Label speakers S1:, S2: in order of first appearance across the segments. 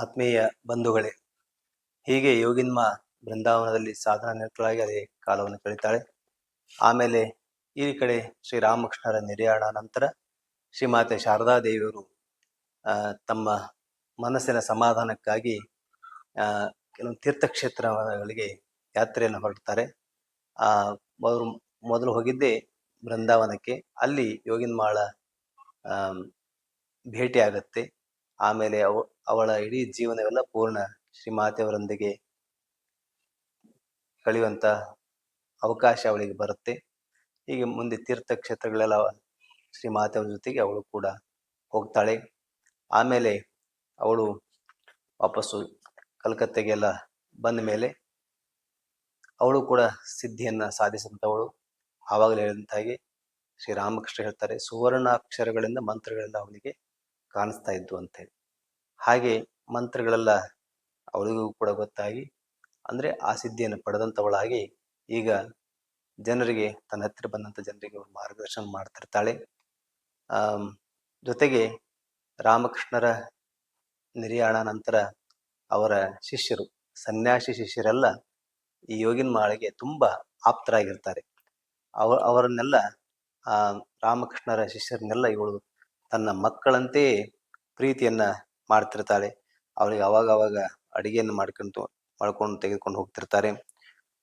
S1: ಆತ್ಮೀಯ ಬಂಧುಗಳೇ, ಹೀಗೆ ಯೋಗಿನ್ಮ ಬೃಂದಾವನದಲ್ಲಿ ಸಾಧನ ನಿರತಳಾಗಿ ಅದೇ ಕಾಲವನ್ನು ಕಳೀತಾಳೆ. ಆಮೇಲೆ ಈ ಕಡೆ ಶ್ರೀರಾಮಕೃಷ್ಣರ ನಿರ್ಯಾಣ ನಂತರ ಶ್ರೀಮಾತೆ ಶಾರದಾದೇವಿಯವರು ತಮ್ಮ ಮನಸ್ಸಿನ ಸಮಾಧಾನಕ್ಕಾಗಿ ಕೆಲವೊಂದು ಕೆಲವು ತೀರ್ಥಕ್ಷೇತ್ರಗಳಿಗೆ ಯಾತ್ರೆಯನ್ನು ಹೊರಡ್ತಾರೆ. ಆ, ಅವರು ಮೊದಲು ಹೋಗಿದ್ದೇ ಬೃಂದಾವನಕ್ಕೆ, ಅಲ್ಲಿ ಯೋಗಿನ್ಮಾಳ ಭೇಟಿ ಆಗತ್ತೆ ಆಮೇಲೆ ಅವ ಅವಳ ಇಡೀ ಜೀವನವೆಲ್ಲ ಪೂರ್ಣ ಶ್ರೀ ಶ್ರೀಮಾತೆಯವರೊಂದಿಗೆ ಕಳೆಯುವಂತ ಅವಕಾಶ ಅವಳಿಗೆ ಬರುತ್ತೆ. ಹೀಗೆ ಮುಂದೆ ತೀರ್ಥಕ್ಷೇತ್ರಗಳೆಲ್ಲ ಶ್ರೀಮಾತೆಯವರ ಜೊತೆಗೆ ಅವಳು ಕೂಡ ಹೋಗ್ತಾಳೆ. ಆಮೇಲೆ ಅವಳು ವಾಪಸ್ಸು ಕಲ್ಕತ್ತೆಗೆಲ್ಲ ಬಂದ ಮೇಲೆ ಅವಳು ಕೂಡ ಸಿದ್ಧಿಯನ್ನ ಸಾಧಿಸಿದಂಥವಳು. ಆವಾಗಲೇ ಹೇಳಿದಂತ ಹಾಗೆ ಶ್ರೀರಾಮಕೃಷ್ಣ ಹೇಳ್ತಾರೆ, ಸುವರ್ಣಾಕ್ಷರಗಳಿಂದ ಮಂತ್ರಗಳೆಲ್ಲ ಅವಳಿಗೆ ಕಾಣಿಸ್ತಾ ಇದ್ವು ಅಂತ ಹೇಳಿ. ಹಾಗೆ ಮಂತ್ರಗಳೆಲ್ಲ ಅವಳಿಗೂ ಕೂಡ ಗೊತ್ತಾಗಿ, ಅಂದರೆ ಆ ಸಿದ್ಧಿಯನ್ನು ಪಡೆದಂಥವಳಾಗಿ ಈಗ ಜನರಿಗೆ, ತನ್ನ ಹತ್ತಿರ ಬಂದಂಥ ಜನರಿಗೆ ಅವರು ಮಾರ್ಗದರ್ಶನ ಮಾಡ್ತಿರ್ತಾಳೆ. ಜೊತೆಗೆ ರಾಮಕೃಷ್ಣರ ನಿರ್ಯಾಣ ನಂತರ ಅವರ ಶಿಷ್ಯರು, ಸನ್ಯಾಸಿ ಶಿಷ್ಯರೆಲ್ಲ ಈ ಯೋಗಿನ ಮಾಳಿಗೆ ತುಂಬ ಆಪ್ತರಾಗಿರ್ತಾರೆ. ಅವ, ಅವರನ್ನೆಲ್ಲ ರಾಮಕೃಷ್ಣರ ಶಿಷ್ಯರನ್ನೆಲ್ಲ ಇವಳು ತನ್ನ ಮಕ್ಕಳಂತೆಯೇ ಪ್ರೀತಿಯನ್ನ ಮಾಡ್ತಿರ್ತಾಳೆ. ಅವ್ರಿಗೆ ಅವಾಗ ಅವಾಗ ಅಡಿಗೆಯನ್ನು ಮಾಡ್ಕೊಂಡು ಮಾಡ್ಕೊಂಡು ತೆಗೆದುಕೊಂಡು ಹೋಗ್ತಿರ್ತಾರೆ.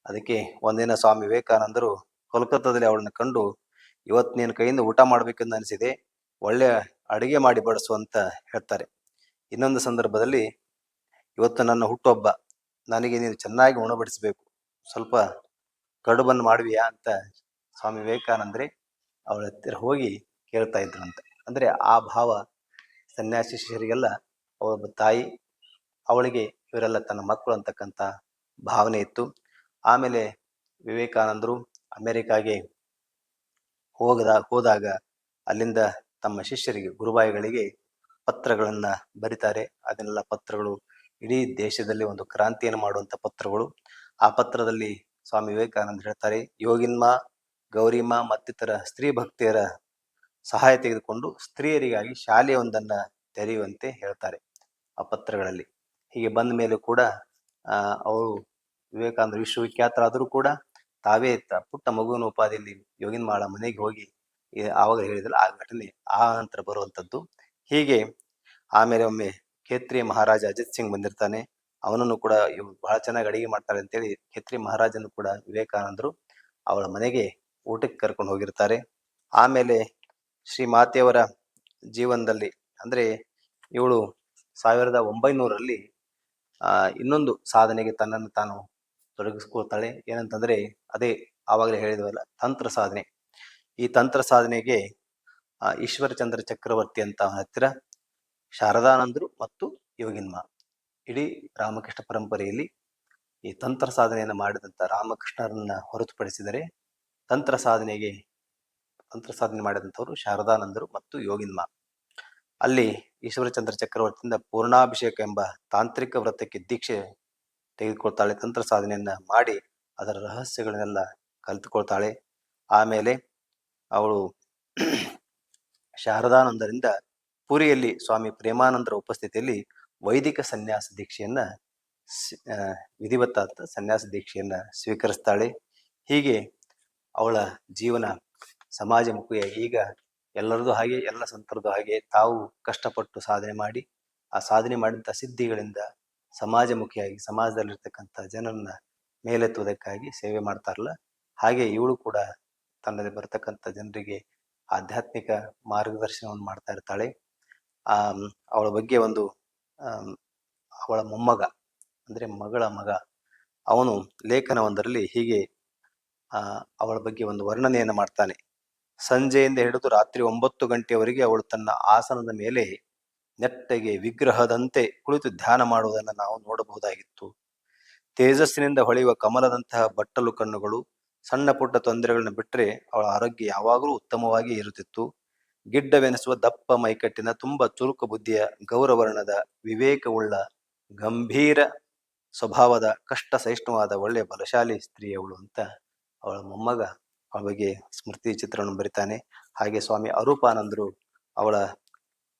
S1: ಅದಕ್ಕೆ ಒಂದಿನ ಸ್ವಾಮಿ ವಿವೇಕಾನಂದರು ಕೋಲ್ಕತ್ತಾದಲ್ಲಿ ಅವಳನ್ನ ಕಂಡು, ಇವತ್ತು ನೀನು ಕೈಯಿಂದ ಊಟ ಮಾಡ್ಬೇಕೆಂದು ಅನಿಸಿದೆ. ಒಳ್ಳೆಯ ಅಡಿಗೆ ಮಾಡಿ ಬಡಿಸು ಅಂತ ಹೇಳ್ತಾರೆ. ಇನ್ನೊಂದು ಸಂದರ್ಭದಲ್ಲಿ, ಇವತ್ತು ನನ್ನ ಹುಟ್ಟುಹಬ್ಬ. ನನಗೆ ನೀನು ಚೆನ್ನಾಗಿ ಉಣಬಡಿಸಬೇಕು ಸ್ವಲ್ಪ ಕಡುಬನ್ನು ಮಾಡುವಿಯಾ ಅಂತ ಸ್ವಾಮಿ ವಿವೇಕಾನಂದ್ರೆ ಅವಳ ಹತ್ತಿರ ಹೋಗಿ ಕೇಳ್ತಾ ಇದ್ರಂತೆ ಅಂದ್ರೆ ಆ ಭಾವ ಸನ್ಯಾಸಿ ಅವಳೊಬ್ಬ ತಾಯಿ, ಅವಳಿಗೆ ಇವರೆಲ್ಲ ತನ್ನ ಮಕ್ಕಳು ಅಂತಕ್ಕಂಥ ಭಾವನೆ ಇತ್ತು. ಆಮೇಲೆ ವಿವೇಕಾನಂದರು ಅಮೆರಿಕಾಗೆ ಹೋಗದ, ಹೋದಾಗ ಅಲ್ಲಿಂದ ತಮ್ಮ ಶಿಷ್ಯರಿಗೆ, ಗುರುಬಾಯಿಗಳಿಗೆ ಪತ್ರಗಳನ್ನು ಬರೀತಾರೆ. ಅದನ್ನೆಲ್ಲ ಪತ್ರಗಳು ಇಡೀ ದೇಶದಲ್ಲಿ ಒಂದು ಕ್ರಾಂತಿಯನ್ನು ಮಾಡುವಂಥ ಪತ್ರಗಳು. ಆ ಪತ್ರದಲ್ಲಿ ಸ್ವಾಮಿ ವಿವೇಕಾನಂದ ಹೇಳ್ತಾರೆ, ಯೋಗಿನ್ಮ, ಗೌರಿಮ ಮತ್ತಿತರ ಸ್ತ್ರೀ ಭಕ್ತಿಯರ ಸಹಾಯ ತೆಗೆದುಕೊಂಡು ಸ್ತ್ರೀಯರಿಗಾಗಿ ಶಾಲೆಯೊಂದನ್ನು ತೆರೆಯುವಂತೆ ಹೇಳ್ತಾರೆ. ಆ ಪತ್ರಗಳಲ್ಲಿ ಹೀಗೆ ಬಂದ ಮೇಲೆ ಕೂಡ ಅವರು ವಿವೇಕಾನಂದ ವಿಶ್ವವಿಖ್ಯಾತರಾದರೂ ಕೂಡ ತಾವೇ ಇತ್ತ ಪುಟ್ಟ ಮಗುವಿನ ಉಪಾಧಿಯಲ್ಲಿ ಯೋಗಿನ ಮಾಳ ಮನೆಗೆ ಹೋಗಿ ಆವಾಗ ಹೇಳಿದ್ರೆ ಆ ಘಟನೆ ಆ ನಂತರ ಬರುವಂಥದ್ದು ಹೀಗೆ ಆಮೇಲೆ ಒಮ್ಮೆ ಖೇತ್ರಿ ಮಹಾರಾಜ ಅಜಿತ್ ಸಿಂಗ್ ಬಂದಿರ್ತಾನೆ. ಅವನನ್ನು ಕೂಡ ಬಹಳ ಚೆನ್ನಾಗಿ ಅಡಿಗೆ ಮಾಡ್ತಾರೆ ಅಂತೇಳಿ ಖೇತ್ರಿ ಮಹಾರಾಜನು ಕೂಡ ವಿವೇಕಾನಂದರು ಅವಳ ಮನೆಗೆ ಊಟಕ್ಕೆ ಕರ್ಕೊಂಡು ಹೋಗಿರ್ತಾರೆ. ಆಮೇಲೆ ಶ್ರೀ ಮಾತೆಯವರ ಜೀವನದಲ್ಲಿ, ಅಂದ್ರೆ ಇವಳು ಸಾವಿರದ ಒಂಬೈನೂರಲ್ಲಿ ಇನ್ನೊಂದು ಸಾಧನೆಗೆ ತನ್ನನ್ನು ತಾನು ತೊಡಗಿಸ್ಕೊಳ್ತಾಳೆ. ಏನಂತಂದ್ರೆ, ಅದೇ ಆವಾಗಲೇ ಹೇಳಿದವಲ್ಲ, ತಂತ್ರ ಸಾಧನೆ. ಈ ತಂತ್ರ ಸಾಧನೆಗೆ ಈಶ್ವರಚಂದ್ರ ಚಕ್ರವರ್ತಿ ಅಂತ ಹತ್ತಿರ ಶಾರದಾನಂದರು ಮತ್ತು ಯೋಗಿನ್ಮ. ಇಡೀ ರಾಮಕೃಷ್ಣ ಪರಂಪರೆಯಲ್ಲಿ ಈ ತಂತ್ರ ಸಾಧನೆಯನ್ನು ಮಾಡಿದಂಥ ರಾಮಕೃಷ್ಣರನ್ನ ಹೊರತುಪಡಿಸಿದರೆ, ತಂತ್ರ ಸಾಧನೆಗೆ, ತಂತ್ರ ಸಾಧನೆ ಮಾಡಿದಂಥವರು ಶಾರದಾನಂದರು ಮತ್ತು ಯೋಗಿನ್ಮ. ಅಲ್ಲಿ ಈಶ್ವರಚಂದ್ರ ಚಕ್ರವರ್ತಿಯಿಂದ ಪೂರ್ಣಾಭಿಷೇಕ ಎಂಬ ತಾಂತ್ರಿಕ ವ್ರತಕ್ಕೆ ದೀಕ್ಷೆ ತೆಗೆದುಕೊಳ್ತಾಳೆ, ತಂತ್ರ ಸಾಧನೆಯನ್ನ ಮಾಡಿ ಅದರ ರಹಸ್ಯಗಳನ್ನೆಲ್ಲ ಕಲಿತುಕೊಳ್ತಾಳೆ. ಆಮೇಲೆ ಅವಳು ಶಾರದಾನಂದರಿಂದ ಪುರಿಯಲ್ಲಿ ಸ್ವಾಮಿ ಪ್ರೇಮಾನಂದರ ಉಪಸ್ಥಿತಿಯಲ್ಲಿ ವೈದಿಕ ಸನ್ಯಾಸ ದೀಕ್ಷೆಯನ್ನ ವಿಧಿವತ್ತಾದ ಸನ್ಯಾಸ ದೀಕ್ಷೆಯನ್ನ ಸ್ವೀಕರಿಸ್ತಾಳೆ. ಹೀಗೆ ಅವಳ ಜೀವನ ಸಮಾಜಮುಖಿಯ ಈಗ ಎಲ್ಲರದು ಹಾಗೆ, ಎಲ್ಲ ಸಂತರದ್ದು ಹಾಗೆ ತಾವು ಕಷ್ಟಪಟ್ಟು ಸಾಧನೆ ಮಾಡಿ, ಆ ಸಾಧನೆ ಮಾಡಿದಂಥ ಸಿದ್ಧಿಗಳಿಂದ ಸಮಾಜಮುಖಿಯಾಗಿ, ಸಮಾಜದಲ್ಲಿರ್ತಕ್ಕಂಥ ಜನರನ್ನ ಮೇಲೆತ್ತುವುದಕ್ಕಾಗಿ ಸೇವೆ ಮಾಡ್ತಾರಲ್ಲ, ಹಾಗೆ ಇವಳು ಕೂಡ ತನ್ನದೇ ಬರ್ತಕ್ಕಂಥ ಜನರಿಗೆ ಆಧ್ಯಾತ್ಮಿಕ ಮಾರ್ಗದರ್ಶನವನ್ನು ಮಾಡ್ತಾ ಇರ್ತಾಳೆ. ಆ, ಅವಳ ಬಗ್ಗೆ ಒಂದು ಅವಳ ಮೊಮ್ಮಗ, ಅಂದ್ರೆ ಮಗಳ ಮಗ, ಅವನು ಲೇಖನವೊಂದರಲ್ಲಿ ಹೀಗೆ ಅವಳ ಬಗ್ಗೆ ಒಂದು ವರ್ಣನೆಯನ್ನು ಮಾಡ್ತಾನೆ. ಸಂಜೆಯಿಂದ ಹಿಡಿದು ರಾತ್ರಿ ಒಂಬತ್ತು ಗಂಟೆಯವರೆಗೆ ಅವಳು ತನ್ನ ಆಸನದ ಮೇಲೆ ನೆಟ್ಟಗೆ ವಿಗ್ರಹದಂತೆ ಕುಳಿತು ಧ್ಯಾನ ಮಾಡುವುದನ್ನು ನಾವು ನೋಡಬಹುದಾಗಿತ್ತು. ತೇಜಸ್ಸಿನಿಂದ ಹೊಳೆಯುವ ಕಮಲದಂತಹ ಬಟ್ಟಲು ಕಣ್ಣುಗಳು, ಸಣ್ಣ ಪುಟ್ಟ ತೊಂದರೆಗಳನ್ನು ಬಿಟ್ಟರೆ ಅವಳ ಆರೋಗ್ಯ ಯಾವಾಗಲೂ ಉತ್ತಮವಾಗಿ ಇರುತ್ತಿತ್ತು. ಗಿಡ್ಡವೆನಿಸುವ ದಪ್ಪ ಮೈಕಟ್ಟಿನ ತುಂಬ ಚುರುಕು ಬುದ್ಧಿಯ ಗೌರವರ್ಣದ ವಿವೇಕವುಳ್ಳ ಗಂಭೀರ ಸ್ವಭಾವದ ಕಷ್ಟ ಸಹಿಷ್ಣುವಾದ ಒಳ್ಳೆ ಬಲಶಾಲಿ ಸ್ತ್ರೀಯವಳು ಅಂತ ಅವಳ ಮೊಮ್ಮಗ ಅವಳ ಬಗ್ಗೆ ಸ್ಮೃತಿ ಚಿತ್ರವನ್ನು ಬರಿತಾನೆ. ಹಾಗೆ ಸ್ವಾಮಿ ಅರೂಪಾನಂದರು ಅವಳ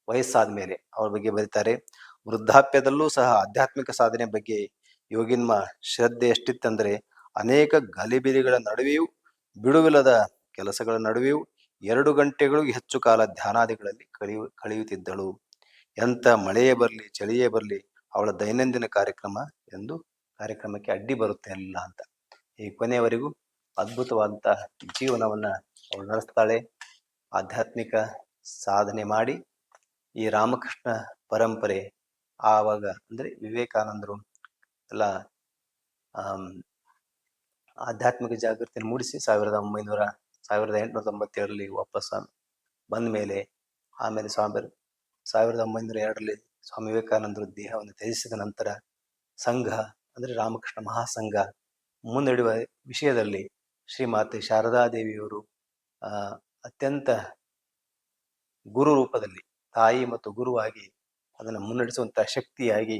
S1: ವಯಸ್ಸಾದ ಮೇಲೆ ಅವಳ ಬಗ್ಗೆ ಬರೀತಾರೆ. ವೃದ್ಧಾಪ್ಯದಲ್ಲೂ ಸಹ ಆಧ್ಯಾತ್ಮಿಕ ಸಾಧನೆ ಬಗ್ಗೆ ಯೋಗಿನ್ಮ ಶ್ರದ್ಧೆ ಎಷ್ಟಿತ್ತಂದರೆ ಅನೇಕ ಗಲಿಬಿಲಿಗಳ ನಡುವೆಯೂ ಬಿಡುವಿಲ್ಲದ ಕೆಲಸಗಳ ನಡುವೆಯೂ ಎರಡು ಗಂಟೆಗಳಿಗೂ ಹೆಚ್ಚು ಕಾಲ ಧ್ಯಾನಾದಿಗಳಲ್ಲಿ ಕಳಿಯು ಕಳೆಯುತ್ತಿದ್ದಳು. ಎಂಥ ಮಳೆಯೇ ಬರಲಿ, ಚಳಿಯೇ ಬರಲಿ, ಅವಳ ದೈನಂದಿನ ಕಾರ್ಯಕ್ರಮ ಎಂದು ಕಾರ್ಯಕ್ರಮಕ್ಕೆ ಅಡ್ಡಿ ಬರುತ್ತೆ ಇಲ್ಲ ಅಂತ. ಈ ಕೊನೆಯವರೆಗೂ ಅದ್ಭುತವಾದಂತಹ ಜೀವನವನ್ನ ಅವಳು ನಡೆಸ್ತಾಳೆ. ಆಧ್ಯಾತ್ಮಿಕ ಸಾಧನೆ ಮಾಡಿ ಈ ರಾಮಕೃಷ್ಣ ಪರಂಪರೆ ಆವಾಗ ಅಂದ್ರೆ ವಿವೇಕಾನಂದರು ಎಲ್ಲ ಆಧ್ಯಾತ್ಮಿಕ ಜಾಗೃತಿಯನ್ನು ಮೂಡಿಸಿ ಸಾವಿರದ ಒಂಬೈನೂರ, ಸಾವಿರದ ಎಂಟುನೂರ ತೊಂಬತ್ತೇಳರಲ್ಲಿ ವಾಪಸ್ ಬಂದ ಮೇಲೆ ಆಮೇಲೆ ಸ್ವಾಮಿ ಸಾವಿರದ ಒಂಬೈನೂರ ಎರಡರಲ್ಲಿ ಸ್ವಾಮಿ ವಿವೇಕಾನಂದರು ದೇಹವನ್ನು ತ್ಯಜಿಸಿದ ನಂತರ ಸಂಘ ಅಂದರೆ ರಾಮಕೃಷ್ಣ ಮಹಾಸಂಘ ಮುನ್ನಡೆಯುವ ವಿಷಯದಲ್ಲಿ ಶ್ರೀಮಾತೆ ಶಾರದಾದೇವಿಯವರು ಅತ್ಯಂತ ಗುರು ರೂಪದಲ್ಲಿ ತಾಯಿ ಮತ್ತು ಗುರುವಾಗಿ ಅದನ್ನು ಮುನ್ನಡೆಸುವಂತಹ ಶಕ್ತಿಯಾಗಿ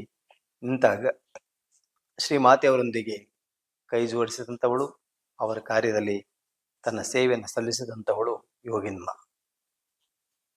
S1: ನಿಂತಾಗ ಶ್ರೀಮಾತೆಯವರೊಂದಿಗೆ ಕೈ ಜೋಡಿಸಿದಂಥವಳು, ಅವರ ಕಾರ್ಯದಲ್ಲಿ ತನ್ನ ಸೇವೆಯನ್ನು ಸಲ್ಲಿಸಿದಂಥವಳು ಯೋಗಿನ್ಮ